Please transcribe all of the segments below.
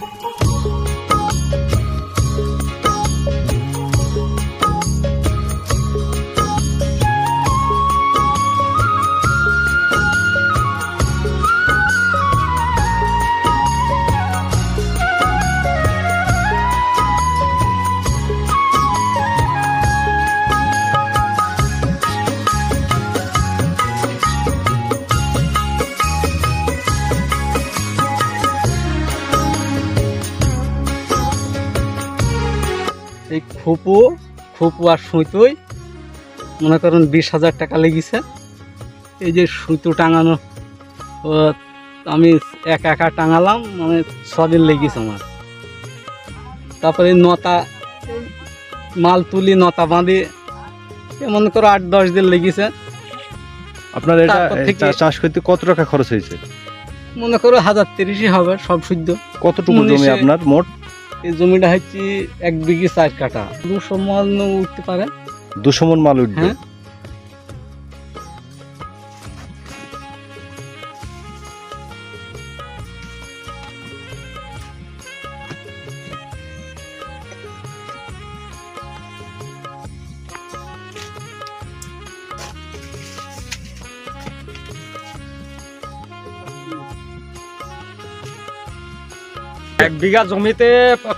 Boom, boom, boom. এই খুপু খুপু আর সুতোই মনে করেন বিশ হাজার টাকা লেগেছে। এই যে সুতো টাঙানো আমি এক একা টাঙালাম মানে ছদিন লেগেছে আমার। তারপরে নতা মাল তুলি নতা বাঁধি মনে করো আট দশ দিন লেগেছে। আপনার এটা চাষ করতে কত টাকা খরচ হয়েছে? মনে করো হাজার তিরিশই হবে সব শুদ্ধ। কতটুকু জমি আপনার মোট? এই জমিটা হচ্ছে এক বিঘি চার কাটা দুশো মাল উঠতে পারে। দুশো মন মাল উঠবে? এক বিঘা জমিতে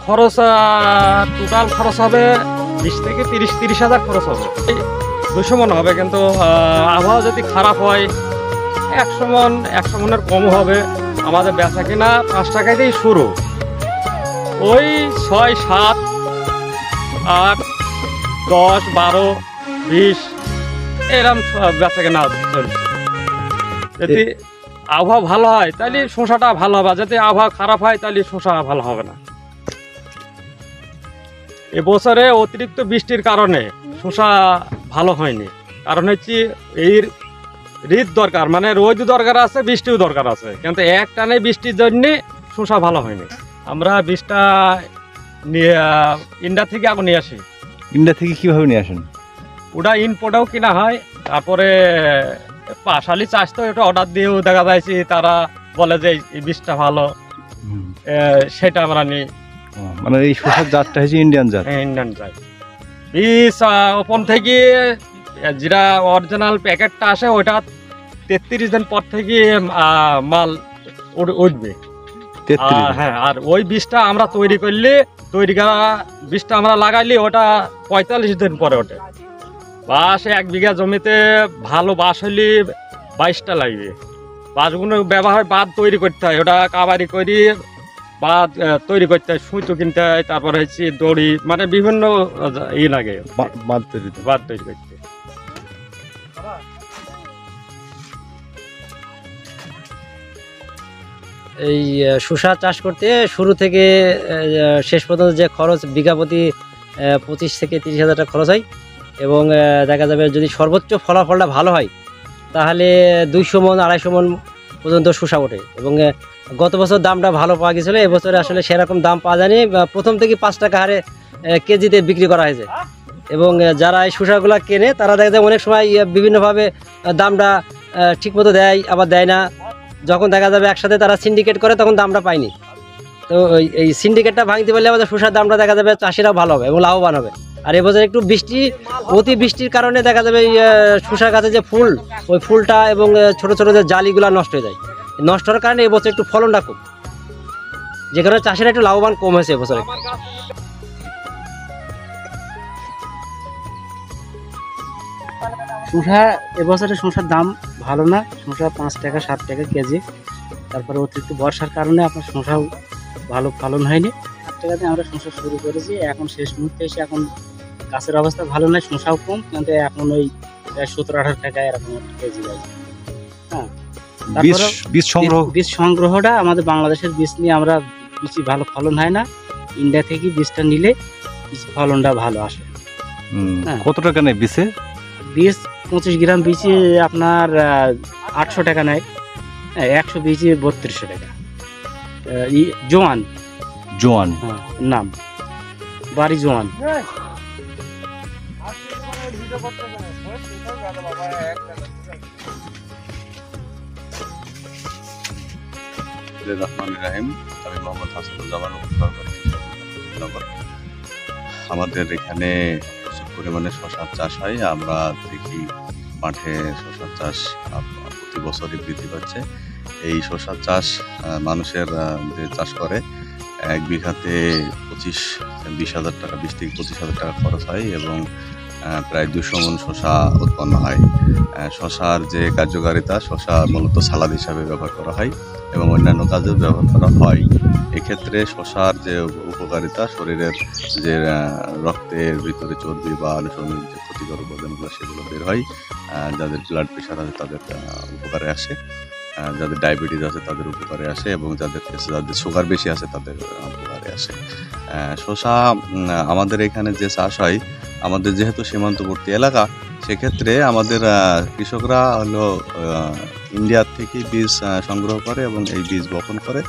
খরচ টোটাল খরচ হবে বিশ থেকে তিরিশ তিরিশ হাজার খরচ হবে। দুশো মন হবে কিন্তু আবহাওয়া যদি খারাপ হয়, একশো মন, একশো মনের কম হবে। আমাদের বেচা কিনা পাঁচ টাকা দিয়েই শুরু। ওই ছয়, সাত, আট, দশ, বারো, বিশ, এরম বেচা কেনা চলছে। আবহাওয়া ভালো হয় তাহলে শসাটা ভালো হবে। যদি আবহাওয়া খারাপ হয় তাহলে শসা ভালো হবে না। এবছরে অতিরিক্ত বৃষ্টির কারণে শসা ভালো হয়নি। কারণ হচ্ছে এই ঋত দরকার মানে রোদ দরকার আছে বৃষ্টিও দরকার আছে। কিন্তু এক টানে বৃষ্টির জন্যে শসা ভালো হয়নি। আমরা বীজটা ইন্ডিয়া থেকে আগে নিয়ে আসি। ইন্ডিয়া থেকে কীভাবে নিয়ে আসেন? ওটা ইনপোর্টেও কিনা হয় তারপরে পাশালি চাষ তো এটা অর্ডার দিয়েও দেখা যাচ্ছে তারা বলে যে এই বীজটা ভালো। সেটা আমরা নিই মানে এই শসার জাতটা হচ্ছে ইন্ডিয়ান জাত। ইন্ডিয়ান যাই বীজ ওপন থেকে যেটা অরিজিনাল প্যাকেটটা আসে ওটা তেত্রিশ দিন পর থেকে মাল উঠ- উঠবে। হ্যাঁ আর ওই বীজটা আমরা তৈরি করলে তৈরি করা বীজটা আমরা লাগাইলে ওটা পঁয়তাল্লিশ দিন পরে ওঠে। বাঁশ এক বিঘা জমিতে ভালো বাঁশ হলে বাইশটা লাগবে। বাঁশগুলো ব্যবহার বাদ তৈরি করতে হয় ওটা কাবারি করি বাদ তৈরি করতে হয় সুতো কিনতে হয় তারপর হচ্ছে দড়ি মানে বিভিন্ন ই লাগে। বাদ তৈরি বাদ তৈরি করতে। এই শসা চাষ করতে শুরু থেকে শেষ পর্যন্ত যে খরচ বিঘা প্রতি পঁচিশ থেকে তিরিশ হাজার টাকা খরচ হয়। এবং দেখা যাবে যদি সর্বোচ্চ ফলাফলটা ভালো হয়, তাহলে দুইশো মন, আড়াইশো মন পর্যন্ত শসা ওঠে। এবং গত বছর দামটা ভালো পাওয়া গেছিল এবছরে আসলে সেরকম দাম পাওয়া যায়নি। প্রথম থেকে পাঁচ টাকা হারে কেজিতে বিক্রি করা হয়েছে। এবং যারা এই শসাগুলো কেনে, তারা দেখা যায় অনেক সময় বিভিন্নভাবে দামটা ঠিকমতো দেয়, আবার দেয় না। যখন দেখা যাবে একসাথে তারা সিন্ডিকেট করে, তখন দামটা পায়নি। তো, এই সিন্ডিকেটটা ভাঙতে পারলে আমাদের শসার দামটা দেখা যাবে চাষিরাও ভালো হবে এবং লাভবান হবে। আর এবছর একটু বৃষ্টি, অতি বৃষ্টির কারণে দেখা যাবে শসা গাছে যে ফুল, ওই ফুলটা এবং ছোট ছোট যে জালিগুলো নষ্ট হয়ে যায়। নষ্ট হওয়ার কারণে এবছর একটু ফলনটা কম। যে কারণে চাষিরা একটু লাভবান কম হয়েছে এবছর। শসা এবছরে শসার দাম ভালো না। শসা পাঁচ টাকা, সাত টাকা কেজি। তারপরে অতিরিক্ত বর্ষার কারণে আপনার শসাও ভালো ফলন হয়নি। সাত টাকাতে আমরা শসা শুরু করেছি, এখন শেষ মুহূর্তে এসে এখন গাছের অবস্থা ভালো নয় শশাও কম কিন্তু এখন ওই সতেরো আঠারো টাকা এরকম একটা কেজি হ্যাঁ বীজ সংগ্রহ বীজ- সংগ্রহটা আমাদের বাংলাদেশের বীজ নিয়ে আমরা বেশি ভালো ফলন হয় না। ইন্ডিয়া থেকে বীজটা নিলে বীজ ফলনটা ভালো আসে। হ্যাঁ। কত টাকা নেয় বীজে? বীজ পঁচিশ গ্রাম বীজে আপনার আটশো টাকা নেয়। হ্যাঁ, একশো বীজে বত্রিশশো টাকা। জোয়ান। জোয়ান। হ্যাঁ, নাম। বাড়ি জোয়ান। আমাদের এখানে প্রচুর পরিমাণে শশার চাষ হয়। আমরা দেখি মাঠে শশার চাষ প্রতি বছরই বৃদ্ধি পাচ্ছে। এই শশার চাষ মানুষের যে চাষ করে, এক বিঘাতে পঁচিশ, বিশ হাজার টাকা, বিশ থেকে পঁচিশ হাজার টাকা খরচ হয় এবং প্রায় দুশো মন শশা উৎপন্ন হয়। শশার যে কার্যকারিতা, শশা মূলত সালাদ হিসাবে ব্যবহার করা হয় এবং অন্যান্য কাজেও ব্যবহার করা হয়। এক্ষেত্রে শশার যে উপকারিতা, শরীরের যে রক্তের ভিতরে চর্বি বা আনুষঙ্গিক যে ক্ষতিকর উপাদানগুলো সেগুলো বের হয় যাদের ব্লাড প্রেশার আছে তাদের উপকারে আসে যাদের ডায়াবেটিস আছে তাদের উপকারে আসে এবং যাদের যাদের সুগার বেশি আছে তাদের উপকারে আসে। শশা আমাদের এখানে যে চাষ হয় আমাদের যেহেতু সীমান্তবর্তী এলাকা, সেক্ষেত্রে আমাদের কৃষকরা হলো ইন্ডিয়ার থেকে বীজ সংগ্রহ করে এবং এই বীজ বপন করে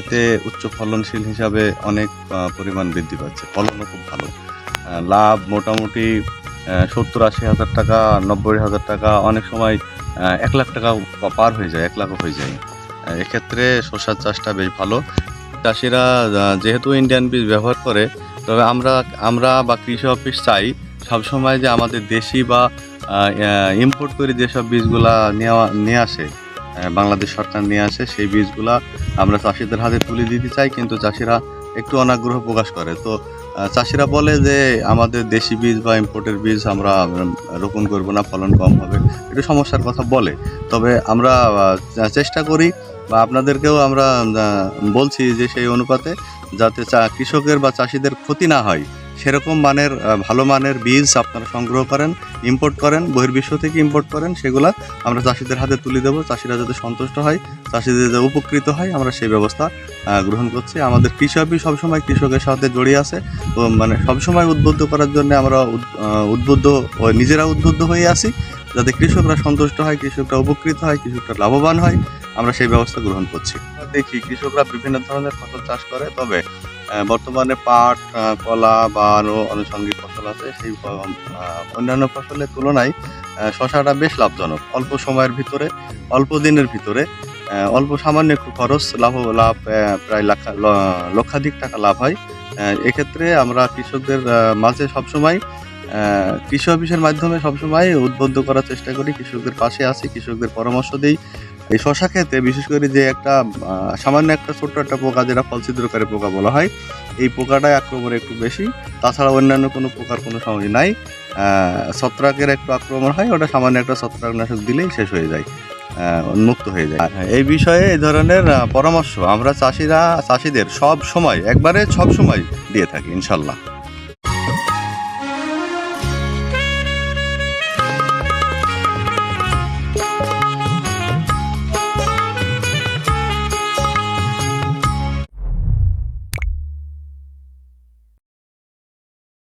এতে উচ্চ ফলনশীল হিসাবে অনেক পরিমাণ বৃদ্ধি পাচ্ছে। ফলনও খুব ভালো। লাভ মোটামুটি সত্তর আশি হাজার টাকা, নব্বই হাজার টাকা, অনেক সময় এক লাখ টাকা পার হয়ে যায়, এক লাখও হয়ে যায়। এক্ষেত্রে শসার চাষটা বেশ ভালো। চাষিরা যেহেতু ইন্ডিয়ান বীজ ব্যবহার করে তবে আমরা আমরা বা কৃষি অফিস চাই সবসময় যে আমাদের দেশি বা ইম্পোর্ট করে যেসব বীজগুলা নেওয়া, নিয়ে আসে বাংলাদেশ সরকার নিয়ে আসে, সেই বীজগুলা আমরা চাষিদের হাতে তুলে দিতে চাই, কিন্তু চাষিরা একটু অনাগ্রহ প্রকাশ করে। তো চাষিরা বলে যে আমাদের দেশি বীজ বা ইম্পোর্টের বীজ আমরা রোপণ করব না, ফলন কম হবে, একটু সমস্যার কথা বলে। তবে আমরা চেষ্টা করি বা আপনাদেরকেও আমরা বলছি যে সেই অনুপাতে যাতে চা- কৃষকের বা চাষিদের ক্ষতি না হয়, সেরকম মানের ভালো মানের বীজ আপনারা সংগ্রহ করেন ইম্পোর্ট করেন, বহির্বিশ্ব থেকে ইম্পোর্ট করেন, সেগুলা আমরা চাষিদের হাতে তুলে দেবো। চাষিরা যাতে সন্তুষ্ট হয়, চাষিদের যাতে উপকৃত হয়, আমরা সেই ব্যবস্থা গ্রহণ করছি। আমাদের কৃষকই সবসময় কৃষকের সাথে জড়িয়ে আছে। তো মানে সবসময় উদ্বুদ্ধ করার জন্য আমরা উদ্বুদ্ধ নিজেরা উদ্বুদ্ধ হয়ে আছি। যাতে কৃষকরা সন্তুষ্ট হয়, কৃষকরা উপকৃত হয়, কৃষকরা লাভবান হয়। আমরা সেই ব্যবস্থা গ্রহণ করছি। দেখি, কৃষকরা বিভিন্ন ধরনের ফসল চাষ করে, তবে বর্তমানে পাট কলা বা আরও আনুষঙ্গিক ফসল আছে, সেই অন্যান্য ফসলের তুলনায় শশাটা বেশ লাভজনক। অল্প সময়ের ভিতরে, অল্প দিনের ভিতরে অল্প সামান্য একটু খরচ, লাভ লাভ প্রায় লাখ লক্ষাধিক টাকা লাভ হয়। এক্ষেত্রে আমরা কৃষকদের মাঝে সবসময় কৃষি অফিসের মাধ্যমে সবসময় উদ্বুদ্ধ করার চেষ্টা করি। কৃষকদের পাশে আছি, কৃষকদের পরামর্শ দিই। এই শশা খেতে, বিশেষ করে যে একটা সামান্য একটা ছোট্ট একটা পোকা, যেটা ফল ছিদ্রকারী পোকা বলা হয়, এই পোকাটাই আক্রমণ একটু বেশি। তাছাড়া অন্যান্য কোনো পোকার কোনো সময় নাই। ছত্রাকের একটু আক্রমণ হয়, ওটা সামান্য একটা ছত্রাকনাশক দিলেই শেষ হয়ে যায় উন্মুক্ত হয়ে যায়। এই বিষয়ে এই ধরনের পরামর্শ আমরা চাষিরা, চাষিদের সব সময়, একবারে সব সময় দিয়ে থাকি, ইনশাল্লাহ।